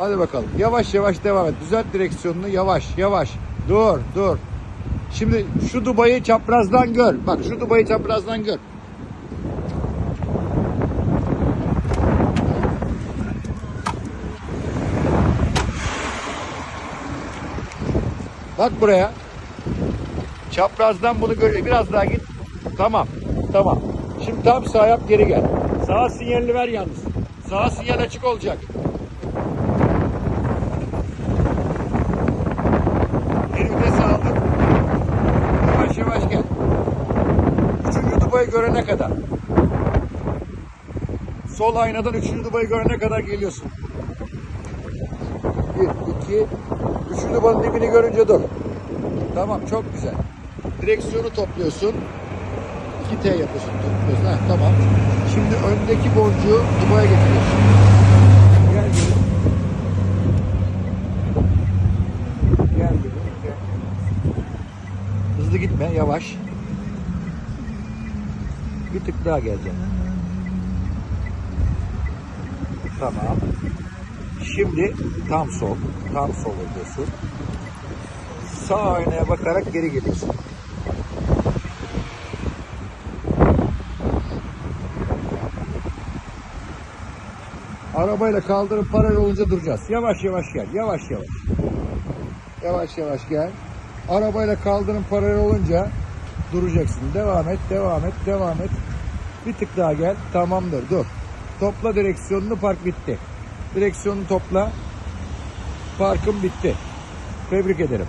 Hadi bakalım. Yavaş yavaş devam et. Düzelt direksiyonunu. Yavaş yavaş. Dur dur. Şimdi şu dubayı çaprazdan gör. Bak şu dubayı çaprazdan gör. Bak buraya. Çaprazdan bunu gör. Biraz daha git. Tamam. Tamam. Şimdi tam sağ yap geri gel. Sağ sinyalini ver yalnız. Sağ sinyal açık olacak. Bir vites aldık. Yavaş yavaş gel. Üçüncü dubayı görene kadar. Sol aynadan üçüncü dubayı görene kadar geliyorsun. Bir, iki, üçüncü dubanın dibini görünce dur. Tamam çok güzel. Direksiyonu topluyorsun. 2T yapıyorsun topluyorsun. Heh, tamam. Şimdi öndeki boncuğu dubaya getiriyorsun. Gel geri. Gel. Gel. Hızlı gitme yavaş. Bir tık daha geleceğim. Tamam. Şimdi tam sol. Tam sol ediyorsun. Sağ aynaya bakarak geri geliyorsun. Arabayla kaldırıp paralel olunca duracağız. Yavaş yavaş gel. Yavaş yavaş. Yavaş yavaş gel. Arabayla kaldırım paralel olunca duracaksın. Devam et, devam et, devam et. Bir tık daha gel. Tamamdır. Dur. Topla direksiyonunu park bitti. Direksiyonunu topla. Parkın bitti. Tebrik ederim.